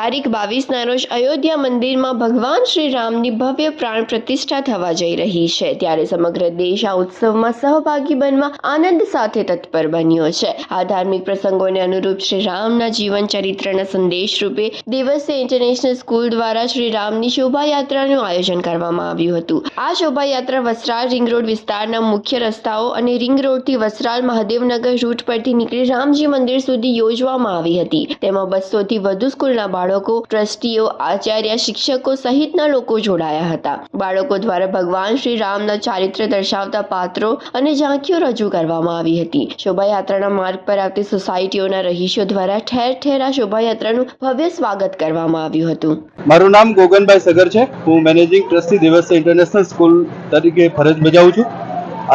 તારીખ બાવીસના રોજ અયોધ્યા મંદિરમાં ભગવાન શ્રી રામની ભવ્ય પ્રાણ પ્રતિષ્ઠા થવા જઈ રહી છે. ત્યારે સમગ્ર દેશ આ ઉત્સવમાં સહભાગી બનવા આનંદ સાથે તત્પર બન્યો છે. આ ધાર્મિક પ્રસંગોને અનુરૂપ શ્રી રામના જીવન ચરિત્રના સંદેશ રૂપે દિવસે ઇન્ટરનેશનલ સ્કૂલ દ્વારા શ્રી રામની શોભાયાત્રાનું આયોજન કરવામાં આવ્યું હતું. આ શોભાયાત્રા વસ્ત્રાલ રિંગ રોડ વિસ્તારના મુખ્ય રસ્તાઓ અને રિંગ રોડથી વસ્ત્રાલ મહાદેવનગર રૂટ પરથી નીકળી રામજી મંદિર સુધી યોજવામાં આવી હતી. તેમાં બસોથી વધુ સ્કૂલના બાળકો ટ્રસ્ટીઓ, આચાર્ય, શિક્ષકો સહિતના લોકો જોડાયા હતા. બાળકો દ્વારા ભગવાન શ્રી રામના ચારિત્ર દર્શાવતા પાત્રો અને ઝાંખીઓ રજૂ કરવામાં આવી હતી. શોભાયાત્રાના માર્ગ પર આવતી સોસાયટીઓના રહીશો દ્વારા ઠેર ઠેર આ શોભાયાત્રાનું ભવ્ય સ્વાગત કરવામાં આવ્યું હતું. મારું નામ ગોગનભાઈ સગર છે. હું managing trustee Divas international school તરીકે ફરજ બજાવું છું.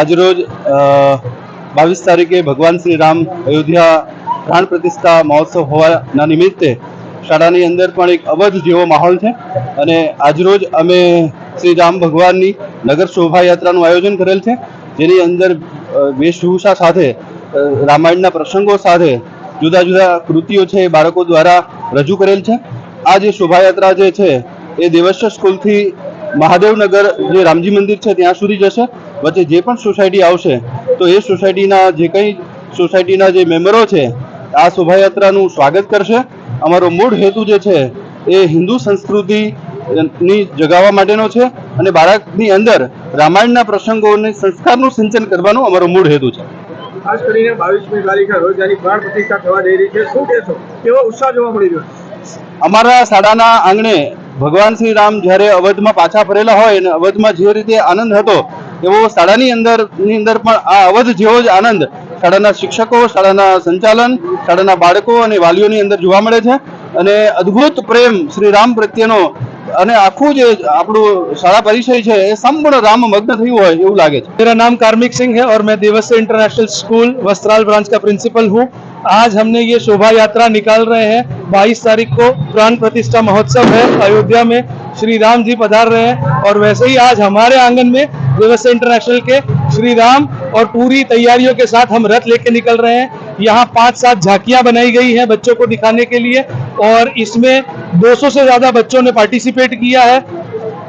આજરોજ બાવીસ તારીખે ભગવાન શ્રી રામ અયોધ્યા પ્રાણ પ્રતિષ્ઠા મહોત્સવ હોવાના નિમિત્તે શાળાની અંદર પણ એક અવધ જેવો માહોલ છે અને આજરોજ અમે શ્રી રામ ભગવાનની નગર શોભાયાત્રાનું આયોજન કરેલ છે, જેની અંદર વેશભૂષા સાથે રામાયણના પ્રસંગો સાથે જુદા જુદા કૃતિઓ છે એ બાળકો દ્વારા રજૂ કરેલ છે. આ જે શોભાયાત્રા જે છે એ દેવસ્ય સ્કૂલથી મહાદેવનગર જે રામજી મંદિર છે ત્યાં સુધી જશે. વચ્ચે જે પણ સોસાયટી આવશે, તો એ સોસાયટીના જે કંઈ સોસાયટીના જે મેમ્બરો છે, આ શોભાયાત્રાનું સ્વાગત કરશે. અમારો મૂળ હેતુ જે છે એ હિન્દુ સંસ્કૃતિ ની જગાવવા માટેનો છે અને બાળકની અંદર રામાયણના પ્રસંગોને સંસ્કારનું સિંચન કરવાનો અમારો મૂળ હેતુ છે. ખાસ કરીને બાવીસમી તારીખે રોજ પ્રાણ પ્રતિષ્ઠા થવા જઈ રહી છે. શું કહેશો? કેવો ઉત્સાહ જોવા મળી રહ્યો અમારા શાળાના આંગણે ભગવાન શ્રી રામ જ્યારે અવધમાં પાછા ફરેલા હોય અને અવધમાં જે રીતે આનંદ હતો એવો શાળાની અંદરની અંદર પણ આ અવધ જેવો જ આનંદ શાળાના શિક્ષકો શાળાના સંચાલન શાળાના બાળકો અને વાલીઓની અંદર જોવા મળે છે અને અદ્ભુત પ્રેમ શ્રી રામ પ્રત્યેનો અને આખું જે આપણું શાળા પરિચય છે એ સંપૂર્ણ રામ મગ્ન થયું હોય એવું લાગે છે मेरा नाम कार्मिक सिंह है और मैं देवस से इंटरनेशनल स्कूल वस्त्राल ब्रांच का प्रिंसिपल हूँ आज हमने ये शोभा यात्रा निकाल रहे हैं 22 तारीख को प्राण प्रतिष्ठा महोत्सव है अयोध्या में श्री राम जी पधार रहे हैं और वैसे ही आज हमारे आंगन में देवस से इंटरनेशनल के श्री राम और पूरी तैयारियों के साथ हम रथ लेके निकल रहे हैं। यहाँ पाँच सात झांकियाँ बनाई गई हैं बच्चों को दिखाने के लिए और इसमें 200 से ज़्यादा बच्चों ने पार्टिसिपेट किया है।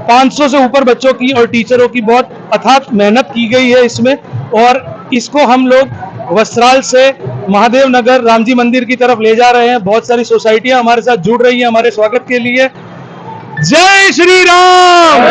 500 से ऊपर बच्चों की और टीचरों की बहुत अथात मेहनत की गई है इसमें। और इसको हम लोग वस्त्राल से महादेव नगर, रामजी मंदिर की तरफ़ ले जा रहे हैं। बहुत सारी सोसाइटियाँ हमारे साथ जुड़ रही हैं हमारे स्वागत के लिए। जय श्री राम!